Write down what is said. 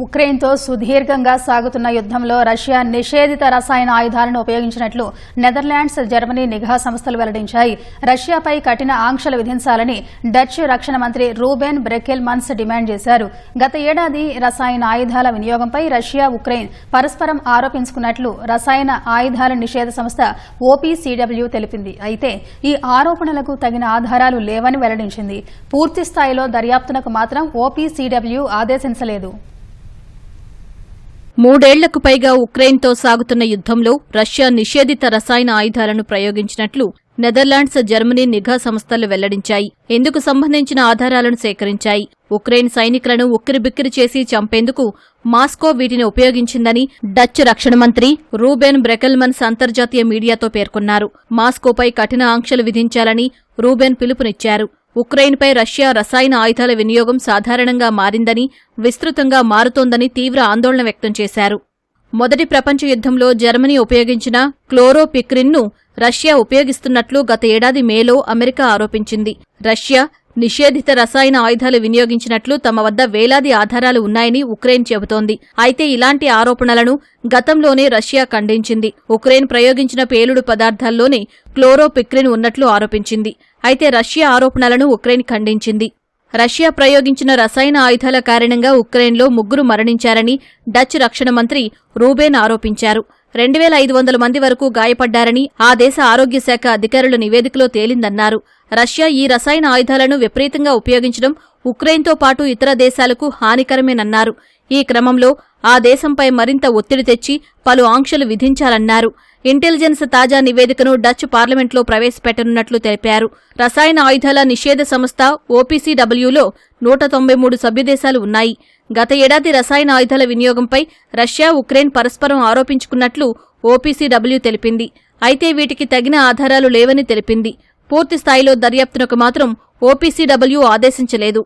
ఉక్రెయిన్తో సుదీర్ఘంగా సాగుతున్న యుద్దంలో రష్యా నిషేధిత రసాయన ఆయుధాలను ఉపయోగించినట్లు నెదర్లాండ్స్ జర్మనీ నిఘా సంస్థలు వెల్లడించాయి. రష్యాపై కఠిన ఆంక్షలు విధించాలని డచ్ రక్షణ మంత్రి రూబెన్ బ్రెకెల్ మన్స్ డిమాండ్ చేశారు. గత ఏడాది రసాయన ఆయుధాల వినియోగంపై రష్యా ఉక్రెయిన్ పరస్పరం ఆరోపించుకున్నట్లు రసాయన ఆయుధాల నిషేధ సంస్థ ఓపీసీడబ్ల్యూ తెలిపింది. అయితే ఈ ఆరోపణలకు తగిన ఆధారాలు లేవని వెల్లడించింది. పూర్తిస్థాయిలో దర్యాప్తునకు మాత్రం ఓపీసీడబ్ల్యూ ఆదేశించలేదు. మూడేళ్ళకు పైగా ఉక్రెయిన్తో సాగుతున్న యుద్దంలో రష్యా నిషేధిత రసాయన ఆయుధాలను ప్రయోగించినట్లు నెదర్లాండ్స్ జర్మనీ నిఘా సంస్థలు వెల్లడించాయి. ఇందుకు సంబంధించిన ఆధారాలను సేకరించాయి? ఉక్రెయిన్ సైనికులను ఉక్కిరిబిక్కిరి చేసి చంపేందుకు మాస్కో వీటిని ఉపయోగించిందని డచ్ రక్షణ మంత్రి రూబెన్ బ్రెకెల్మన్స్ అంతర్జాతీయ మీడియాతో పేర్కొన్నారు. మాస్కోపై కఠిన ఆంక్షలు విధించాలని రూబెన్ పిలుపునిచ్చారు. ఉక్రెయిన్పై రష్యా రసాయన ఆయుధాల వినియోగం సాధారణంగా మారిందని విస్తృతంగా మారుతోందని తీవ్ర ఆందోళన వ్యక్తం చేశారు. మొదటి ప్రపంచ యుద్ధంలో జర్మనీ ఉపయోగించిన క్లోరోపిక్రిన్ను రష్యా ఉపయోగిస్తున్నట్లు గత ఏడాది మేలో అమెరికా ఆరోపించింది. రష్యా నిషేధిత రసాయన ఆయుధాలు వినియోగించినట్లు తమ వద్ద వేలాది ఆధారాలు ఉన్నాయని ఉక్రెయిన్ చెబుతోంది. అయితే ఇలాంటి ఆరోపణలను గతంలోనే రష్యా ఖండించింది. ఉక్రెయిన్ ప్రయోగించిన పేలుడు పదార్థాల్లోనే క్లోరోపిక్రిన్ ఉన్నట్లు ఆరోపించింది. అయితే రష్యా ఆరోపణలను ఉక్రెయిన్ ఖండించింది. రష్యా ప్రయోగించిన రసాయన ఆయుధాల కారణంగా ఉక్రెయిన్లో ముగ్గురు మరణించారని డచ్ రక్షణ మంత్రి రూబేన్ ఆరోపించారు. రెండు వేల ఐదు వందల మంది వరకు గాయపడ్డారని ఆ దేశ ఆరోగ్య శాఖ అధికారుల నివేదికలో తేలిందన్నారు. రష్యా ఈ రసాయన ఆయుధాలను విపరీతంగా ఉపయోగించడం ఉక్రెయిన్తో పాటు ఇతర దేశాలకు హానికరమేనన్నారు. ఈ క్రమంలో ఆ దేశంపై మరింత ఒత్తిడి తెచ్చి పలు ఆంక్షలు విధించాలన్నారు. ఇంటెలిజెన్స్ తాజా నివేదికను డచ్ పార్లమెంట్లో ప్రవేశపెట్టనున్నట్లు తెలిపారు. రసాయన ఆయుధాల నిషేధ సంస్థ ఓపీసీడబ్ల్యూలో నూట తొంభై మూడు సభ్యదేశాలు ఉన్నాయి. గత ఏడాది రసాయన ఆయుధాల వినియోగంపై రష్యా ఉక్రెయిన్ పరస్పరం ఆరోపించుకున్నట్లు ఓపీసీడబ్ల్యూ తెలిపింది. అయితే వీటికి తగిన ఆధారాలు లేవని తెలిపింది. పూర్తి స్థాయిలో దర్యాప్తునకు మాత్రం ఓపీసీడబ్ల్యూ ఆదేశించలేదు.